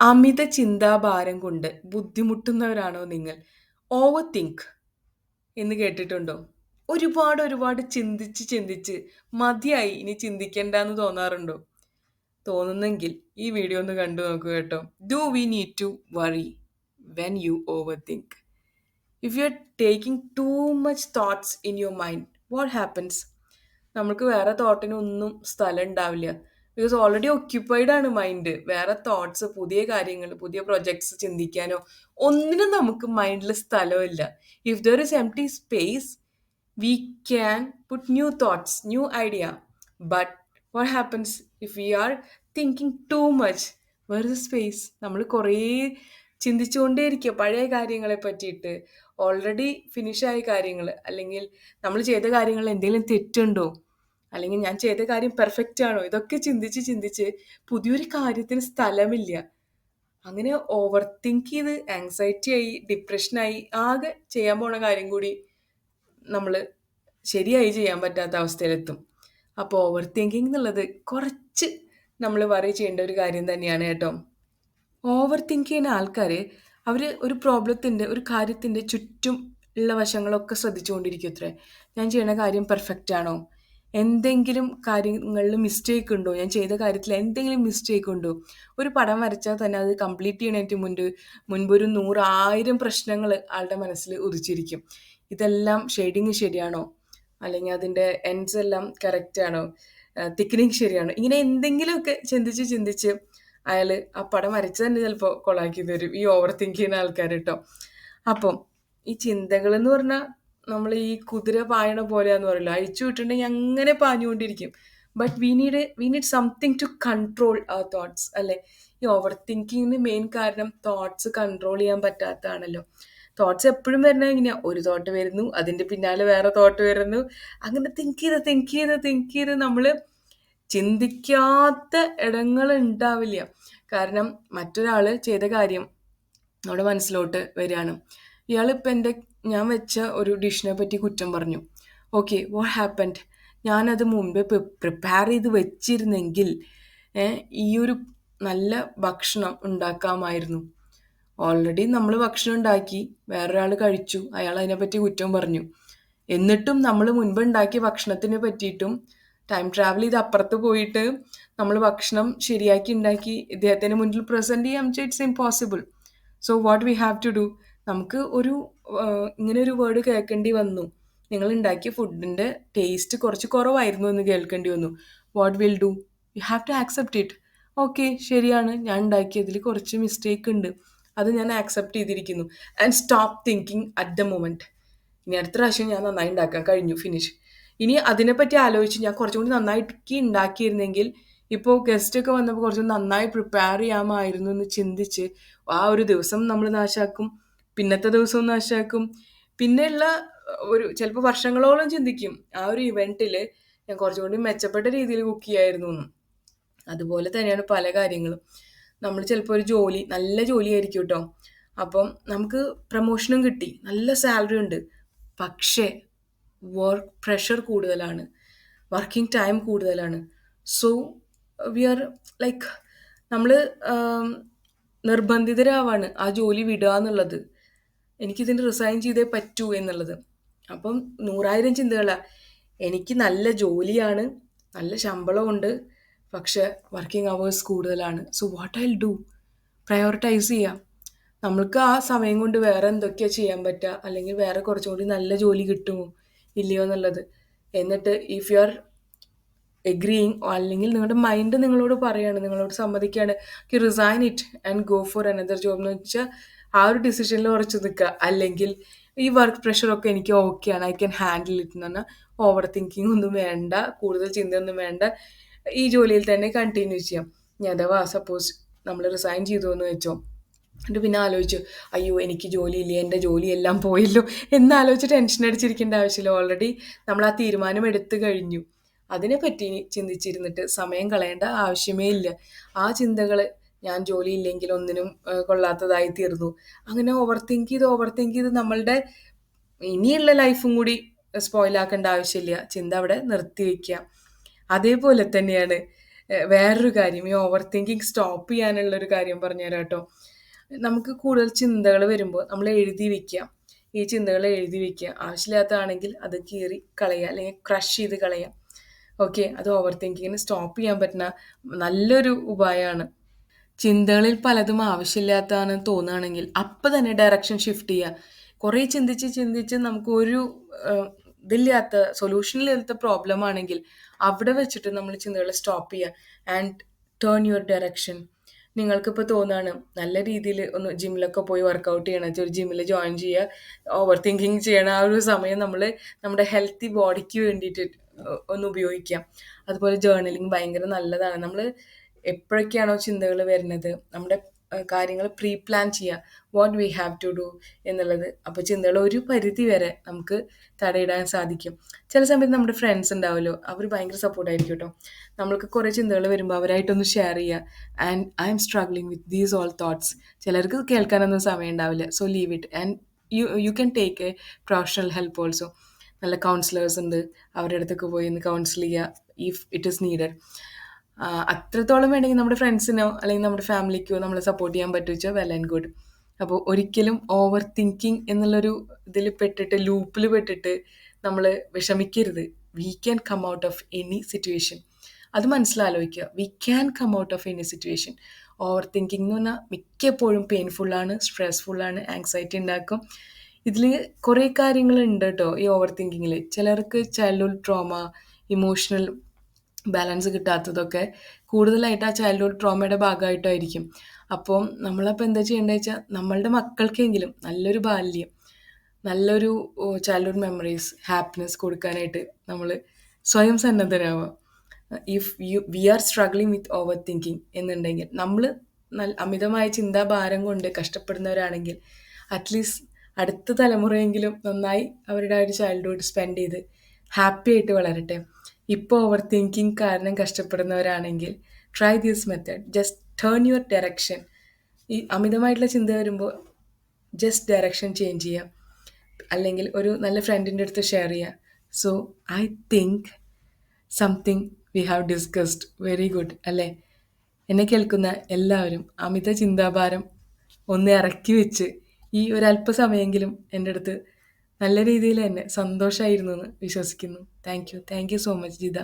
അമിത ചിന്താഭാരം കൊണ്ട് ബുദ്ധിമുട്ടുന്നവരാണോ നിങ്ങൾ? Over think എന്ന് കേട്ടിട്ടുണ്ടോ? ഒരുപാട് ഒരുപാട് ചിന്തിച്ച് ചിന്തിച്ച് മതിയായി ഇനി ചിന്തിക്കേണ്ട എന്ന് തോന്നാറുണ്ടോ? തോന്നുന്നെങ്കിൽ ഈ വീഡിയോ ഒന്ന് കണ്ടു നോക്കുക കേട്ടോ. Do we need to worry when you over think? If you are taking too much thoughts in your mind what happens? നമുക്ക് വേറെ തോട്ടിനൊന്നും സ്ഥലം ഉണ്ടാവില്ല. ബിക്കോസ് ഓൾറെഡി ഒക്യുപ്പൈഡ് ആണ് മൈൻഡ്. വേറെ തോട്ട്സ്, പുതിയ കാര്യങ്ങൾ, പുതിയ പ്രൊജക്ട്സ് ചിന്തിക്കാനോ ഒന്നിനും നമുക്ക് മൈൻഡിൽ സ്ഥലമില്ല. If there is empty space we can put new thoughts, new idea. But what happens if we are thinking too much? Where is space? നമ്മൾ കുറേ ചിന്തിച്ചുകൊണ്ടേയിരിക്കുക പഴയ കാര്യങ്ങളെ പറ്റിയിട്ട്. ഓൾറെഡി ഫിനിഷായ കാര്യങ്ങൾ അല്ലെങ്കിൽ നമ്മൾ ചെയ്ത കാര്യങ്ങൾ എന്തെങ്കിലും തെറ്റുണ്ടോ? അല്ലെങ്കിൽ ഞാൻ ചെയ്ത കാര്യം പെർഫെക്റ്റ് ആണോ? ഇതൊക്കെ ചിന്തിച്ച് ചിന്തിച്ച് പുതിയൊരു കാര്യത്തിന് സ്ഥലമില്ല. അങ്ങനെ ഓവർ തിങ്ക് ചെയ്ത് ആങ്സൈറ്റി ആയി, ഡിപ്രഷനായി ആകെ ചെയ്യാൻ പോണ കാര്യം കൂടി നമ്മൾ ശരിയായി ചെയ്യാൻ പറ്റാത്ത അവസ്ഥയിലെത്തും. അപ്പോൾ ഓവർ തിങ്കിങ് എന്നുള്ളത് കുറച്ച് നമ്മൾ വറി ചെയ്യേണ്ട ഒരു കാര്യം തന്നെയാണ് കേട്ടോ. ഓവർ തിങ്ക് ചെയ്യുന്ന ആൾക്കാർ അവർ ഒരു പ്രോബ്ലത്തിന്റെ ഒരു കാര്യത്തിന്റെ ചുറ്റും ഉള്ള വശങ്ങളൊക്കെ ശ്രദ്ധിച്ചുകൊണ്ടിരിക്കും അത്രേ ഞാൻ ചെയ്യുന്ന കാര്യം പെർഫെക്റ്റ് ആണോ? എന്തെങ്കിലും കാര്യങ്ങളിൽ മിസ്റ്റേക്ക് ഉണ്ടോ? ഞാൻ ചെയ്ത കാര്യത്തിൽ എന്തെങ്കിലും മിസ്റ്റേക്ക് ഉണ്ടോ? ഒരു പടം വരച്ചാൽ തന്നെ അത് കംപ്ലീറ്റ് ചെയ്യണേറ്റ് മുൻപ് മുൻപൊരു 100, 1000 പ്രശ്നങ്ങൾ ആളുടെ മനസ്സിൽ ഉദിച്ചിരിക്കും. ഇതെല്ലാം ഷെയ്ഡിങ് ശരിയാണോ? അല്ലെങ്കിൽ അതിന്റെ എൻഡ്സ് എല്ലാം കറക്റ്റ് ആണോ? തിക്കനിങ് ശരിയാണോ? ഇങ്ങനെ എന്തെങ്കിലുമൊക്കെ ചിന്തിച്ച് ചിന്തിച്ച് അയാൾ ആ പടം വരച്ച് തന്നെ ചിലപ്പോൾ കൊളാക്കി തരും. ഈ ഓവർ തിങ്ക് ചെയ്യുന്ന ആൾക്കാർ കേട്ടോ അപ്പം ഈ ചിന്തകൾ എന്ന് പറഞ്ഞാൽ നമ്മൾ ഈ കുതിര പായണ പോലെയാന്ന് പറയില്ലേ. അഴിച്ചു വിട്ടിട്ടുണ്ടെങ്കിൽ അങ്ങനെ പാഞ്ഞുകൊണ്ടിരിക്കും. But we need we need something to control our thoughts അല്ലെ ഈ ഓവർ തിങ്കിങ്ങിന് മെയിൻ കാരണം തോട്ട്സ് കൺട്രോൾ ചെയ്യാൻ പറ്റാത്തതാണല്ലോ. തോട്ട്സ് എപ്പോഴും വരുന്നത് ഇങ്ങനെ ഒരു തോട്ട് വരുന്നു, അതിന്റെ പിന്നാലെ വേറെ തോട്ട് വരുന്നു. അങ്ങനെ തിങ്ക് ചെയ്ത് തിങ്ക് ചെയ്ത് തിങ്ക് ചെയ്ത് നമ്മൾ ചിന്തിക്കാത്ത ഇടങ്ങൾ ഉണ്ടാവില്ല. കാരണം മറ്റൊരാൾ ചെയ്ത കാര്യം നമ്മുടെ മനസ്സിലോട്ട് വരികയാണ്. ഇയാളിപ്പോൾ എന്റെ ഞാൻ വെച്ച ഒരു ഡിഷിനെ പറ്റി കുറ്റം പറഞ്ഞു. Okay what happened? ഞാനത് പ്രി പ്രിപ്പയർ ചെയ്ത് വെച്ചിരുന്നെങ്കിൽ ഈ ഒരു നല്ല ഭക്ഷണം ഉണ്ടാക്കാമായിരുന്നു. ഓൾറെഡി നമ്മൾ ഭക്ഷണം ഉണ്ടാക്കി, വേറൊരാൾ കഴിച്ചു, അയാൾ അതിനെപ്പറ്റി കുറ്റം പറഞ്ഞു. എന്നിട്ടും നമ്മൾ മുൻപ് ഉണ്ടാക്കിയ ഭക്ഷണത്തിനെ പറ്റിയിട്ടും ടൈം ട്രാവൽ ചെയ്ത് അപ്പുറത്ത് പോയിട്ട് നമ്മൾ ഭക്ഷണം ശരിയാക്കി ഉണ്ടാക്കി ഇദ്ദേഹത്തിന് മുന്നിൽ പ്രസന്റ് ചെയ്യാം it's impossible so what we have to do? നമുക്ക് ഒരു ഇങ്ങനെ ഒരു വേർഡ് കേൾക്കേണ്ടി വന്നു. നിങ്ങൾ ഉണ്ടാക്കിയ ഫുഡിന്റെ ടേസ്റ്റ് കുറച്ച് കുറവായിരുന്നു എന്ന് കേൾക്കേണ്ടി വന്നു. What will do? You have to accept it. Okay ശരിയാണ് ഞാൻ ഉണ്ടാക്കിയതിൽ കുറച്ച് മിസ്റ്റേക്ക് ഉണ്ട്. അത് ഞാൻ ആക്സെപ്റ്റ് ചെയ്തിരിക്കുന്നു. And stop thinking at the moment. ഇനി അടുത്ത പ്രാവശ്യം ഞാൻ നന്നായി ഉണ്ടാക്കാൻ കഴിഞ്ഞു ഫിനിഷ്. ഇനി അതിനെപ്പറ്റി ആലോചിച്ച് ഞാൻ കുറച്ചും കൂടി നന്നായിട്ട് ഉണ്ടാക്കിയിരുന്നെങ്കിൽ ഇപ്പോൾ ഗസ്റ്റ് ഒക്കെ വന്നപ്പോൾ കുറച്ചും നന്നായി പ്രിപ്പയർ ചെയ്യാമായിരുന്നു എന്ന് ചിന്തിച്ച് ആ ഒരു ദിവസം നമ്മൾ നാശാക്കും. പിന്നത്തെ ദിവസവും നാശാക്കും. പിന്നെയുള്ള ഒരു ചിലപ്പോൾ വർഷങ്ങളോളം ചിന്തിക്കും. ആ ഒരു ഇവന്റിൽ ഞാൻ കുറച്ചും കൂടി മെച്ചപ്പെട്ട രീതിയിൽ കുക്ക് ചെയ്യായിരുന്നു എന്ന്. അതുപോലെ തന്നെയാണ് പല കാര്യങ്ങളും. നമ്മൾ ചിലപ്പോൾ ഒരു ജോലി നല്ല ജോലിയായിരിക്കും കേട്ടോ അപ്പം നമുക്ക് പ്രമോഷനും കിട്ടി. നല്ല സാലറി ഉണ്ട്. പക്ഷേ വർക്ക് പ്രഷർ കൂടുതലാണ്. വർക്കിംഗ് ടൈം കൂടുതലാണ്. സോ വി ആർ ലൈക്ക് നമ്മൾ നിർബന്ധിതരാവാണ് ആ ജോലി വിടുക എന്നുള്ളത്. എനിക്കിതിന് റിസൈൻ ചെയ്തേ പറ്റൂ എന്നുള്ളത്. അപ്പം നൂറായിരം ചിന്തകളാണ് എനിക്ക് നല്ല ജോലിയാണ്, നല്ല ശമ്പളമുണ്ട്. പക്ഷെ വർക്കിംഗ് അവേഴ്സ് കൂടുതലാണ്. So what I do? Prioritize ചെയ്യാം. നമ്മൾക്ക് ആ സമയം കൊണ്ട് വേറെ എന്തൊക്കെയാ ചെയ്യാൻ പറ്റുക? അല്ലെങ്കിൽ വേറെ കുറച്ചും കൂടി നല്ല ജോലി കിട്ടുമോ? ഇല്ലയോ എന്നുള്ളത്. എന്നിട്ട് ഇഫ് യു ആർ എഗ്രീയിങ് അല്ലെങ്കിൽ നിങ്ങളുടെ മൈൻഡ് നിങ്ങളോട് പറയുകയാണ് നിങ്ങളോട് സമ്മതിക്കുകയാണ് resign it and go for another job എന്ന് വെച്ചാൽ ആ ഒരു ഡിസിഷനിൽ ഉറച്ചു നിൽക്കുക. അല്ലെങ്കിൽ ഈ വർക്ക് പ്രഷറൊക്കെ എനിക്ക് ഓക്കെയാണ്. ഐ ക്യാൻ ഹാൻഡിൽ ഇറ്റ് എന്ന് പറഞ്ഞാൽ ഓവർ തിങ്കിങ് ഒന്നും വേണ്ട. കൂടുതൽ ചിന്തയൊന്നും വേണ്ട. ഈ ജോലിയിൽ തന്നെ കണ്ടിന്യൂ ചെയ്യാം. ഞാൻ അഥവാ സപ്പോസ് നമ്മൾ റിസൈൻ ചെയ്തു എന്ന് വെച്ചോ. എന്നിട്ട് പിന്നെ ആലോചിച്ചു അയ്യോ എനിക്ക് ജോലിയില്ല എന്റെ ജോലിയെല്ലാം പോയല്ലോ എന്നാലോചിച്ച് ടെൻഷൻ അടിച്ചിരിക്കേണ്ട ആവശ്യമില്ല. ഓൾറെഡി നമ്മൾ ആ തീരുമാനം എടുത്തു കഴിഞ്ഞു. അതിനെപ്പറ്റി ചിന്തിച്ചിരുന്നിട്ട് സമയം കളയേണ്ട ആവശ്യമേ ഇല്ല. ആ ചിന്തകൾ ഞാൻ ജോലി ഇല്ലെങ്കിൽ ഒന്നിനും കൊള്ളാത്തതായി തീർന്നു. അങ്ങനെ ഓവർ തിങ്ക് ചെയ്ത് ഓവർ തിങ്ക് ചെയ്ത് നമ്മളുടെ ഇനിയുള്ള ലൈഫും കൂടി സ്പോയിലാക്കേണ്ട ആവശ്യമില്ല. ചിന്ത അവിടെ നിർത്തി വയ്ക്കുക. അതേപോലെ തന്നെയാണ് വേറൊരു കാര്യം. ഈ ഓവർ തിങ്കിങ് സ്റ്റോപ്പ് ചെയ്യാനുള്ള ഒരു കാര്യം പറഞ്ഞുതരാം കേട്ടോ. നമുക്ക് കൂടുതൽ ചിന്തകൾ വരുമ്പോൾ നമ്മൾ എഴുതി വയ്ക്കുക ഈ ചിന്തകൾ എഴുതി വയ്ക്കുക ആവശ്യമില്ലാത്തതാണെങ്കിൽ അത് കീറി കളയുക. അല്ലെങ്കിൽ ക്രഷ് ചെയ്ത് കളയുക. ഓക്കെ അത് ഓവർ തിങ്കിങ്ങിന് സ്റ്റോപ്പ് ചെയ്യാൻ പറ്റുന്ന നല്ലൊരു ഉപായമാണ്. ചിന്തകളിൽ പലതും ആവശ്യമില്ലാത്തതാണ് തോന്നുകയാണെങ്കിൽ അപ്പൊ തന്നെ ഡയറക്ഷൻ ഷിഫ്റ്റ് ചെയ്യുക. കുറേ ചിന്തിച്ച് ചിന്തിച്ച് നമുക്ക് ഒരു ഇതില്ലാത്ത സൊല്യൂഷനില്ലാത്ത പ്രോബ്ലം ആണെങ്കിൽ അവിടെ വെച്ചിട്ട് നമ്മൾ ചിന്തകളെ സ്റ്റോപ്പ് ചെയ്യുക. ആൻഡ് ടേൺ യുവർ ഡയറക്ഷൻ നിങ്ങൾക്കിപ്പോൾ തോന്നുകയാണ് നല്ല രീതിയിൽ ഒന്ന് ജിമ്മിലൊക്കെ പോയി വർക്കൗട്ട് ചെയ്യണം ഒരു ജിമ്മിൽ ജോയിൻ ചെയ്യുക. ഓവർ തിങ്കിങ് ചെയ്യണം ആ ഒരു സമയം നമ്മൾ നമ്മുടെ ഹെൽത്തി ബോഡിക്ക് വേണ്ടിയിട്ട് ഒന്ന് ഉപയോഗിക്കാം. അതുപോലെ ജേർണലിങ് ഭയങ്കര നല്ലതാണ്. നമ്മൾ എപ്പോഴൊക്കെയാണോ ചിന്തകൾ വരുന്നത്? നമ്മുടെ കാര്യങ്ങൾ പ്രീ പ്ലാൻ ചെയ്യുക. What we have to do എന്നുള്ളത്. അപ്പോൾ ചിന്തകൾ ഒരു പരിധി വരെ നമുക്ക് തടയിടാൻ സാധിക്കും. ചില സമയത്ത് നമ്മുടെ ഫ്രണ്ട്സ് ഉണ്ടാവുമല്ലോ. അവർ ഭയങ്കര സപ്പോർട്ടായിരിക്കും കേട്ടോ. നമ്മൾക്ക് കുറേ ചിന്തകൾ വരുമ്പോൾ അവരായിട്ടൊന്ന് ഷെയർ ചെയ്യുക. And I'm struggling with these all thoughts ചിലർക്ക് കേൾക്കാനൊന്നും സമയം ഉണ്ടാവില്ല. So leave it and you you can take a professional help also നല്ല കൗൺസിലേഴ്സ് ഉണ്ട്. അവരുടെ അടുത്തൊക്കെ പോയി ഒന്ന് കൗൺസിൽ ചെയ്യുക. ഇഫ് ഇറ്റ് ഇസ് നീഡഡ് അത്രത്തോളം വേണമെങ്കിൽ നമ്മുടെ ഫ്രണ്ട്സിനോ അല്ലെങ്കിൽ നമ്മുടെ ഫാമിലിക്കോ നമ്മളെ സപ്പോർട്ട് ചെയ്യാൻ പറ്റുവെച്ചാൽ വെൽ ആൻഡ് ഗുഡ് അപ്പോൾ ഒരിക്കലും ഓവർ തിങ്കിങ് എന്നുള്ളൊരു ഇതിൽ പെട്ടിട്ട് ലൂപ്പിൽ പെട്ടിട്ട് നമ്മൾ വിഷമിക്കരുത്. We can come out of any situation അത് മനസ്സിലാലോചിക്കുക. We can come out of any situation over thinking എന്ന് പറഞ്ഞാൽ മിക്കപ്പോഴും പെയിൻഫുള്ളാണ് സ്ട്രെസ്ഫുള്ളാണ് ആങ്സൈറ്റി ഉണ്ടാക്കും. ഇതിൽ കുറേ കാര്യങ്ങളുണ്ട് കേട്ടോ ഈ ഓവർ തിങ്കിങ്ങിൽ ചിലർക്ക് ചൈൽഡ്ഹുഡ് ട്രോമ ഇമോഷണൽ ബാലൻസ് കിട്ടാത്തതൊക്കെ കൂടുതലായിട്ട് ആ ചൈൽഡ്ഹുഡ് ട്രോമയുടെ ഭാഗമായിട്ടായിരിക്കും. അപ്പോൾ നമ്മളപ്പോൾ എന്താ ചെയ്യേണ്ടത് വെച്ചാൽ നമ്മളുടെ മക്കൾക്കെങ്കിലും നല്ലൊരു ബാല്യം നല്ലൊരു ചൈൽഡ്ഹുഡ് മെമ്മറീസ് ഹാപ്പിനെസ് കൊടുക്കാനായിട്ട് നമ്മൾ സ്വയം സന്നദ്ധരാവുക. If you we are struggling with over thinking എന്നുണ്ടെങ്കിൽ നമ്മൾ നല്ല അമിതമായ ചിന്താഭാരം കൊണ്ട് കഷ്ടപ്പെടുന്നവരാണെങ്കിൽ അറ്റ്ലീസ്റ്റ് അടുത്ത തലമുറയെങ്കിലും നന്നായി അവരുടെ ആ ഒരു ചൈൽഡ്ഹുഡ് സ്പെൻഡ് ചെയ്ത് ഹാപ്പി ആയിട്ട് വളരട്ടെ. ഇപ്പോൾ ഓവർ തിങ്കിങ് കാരണം കഷ്ടപ്പെടുന്നവരാണെങ്കിൽ try this method just turn your direction ഈ അമിതമായിട്ടുള്ള ചിന്ത വരുമ്പോൾ ജസ്റ്റ് ഡയറക്ഷൻ ചേഞ്ച് ചെയ്യുക അല്ലെങ്കിൽ ഒരു നല്ല ഫ്രണ്ടിന്റെ അടുത്ത് ഷെയർ ചെയ്യുക so I think something we have discussed very good അല്ലേ? എന്നെ കേൾക്കുന്ന എല്ലാവരും അമിത ചിന്താഭാരം ഒന്ന് ഇറക്കി വെച്ച് ഈ ഒരല്പസമയെങ്കിലും എന്റെ അടുത്ത് നല്ല രീതിയിൽ തന്നെ സന്തോഷമായിരുന്നു എന്ന് വിശ്വസിക്കുന്നു. Thank you thank you so much Jitha.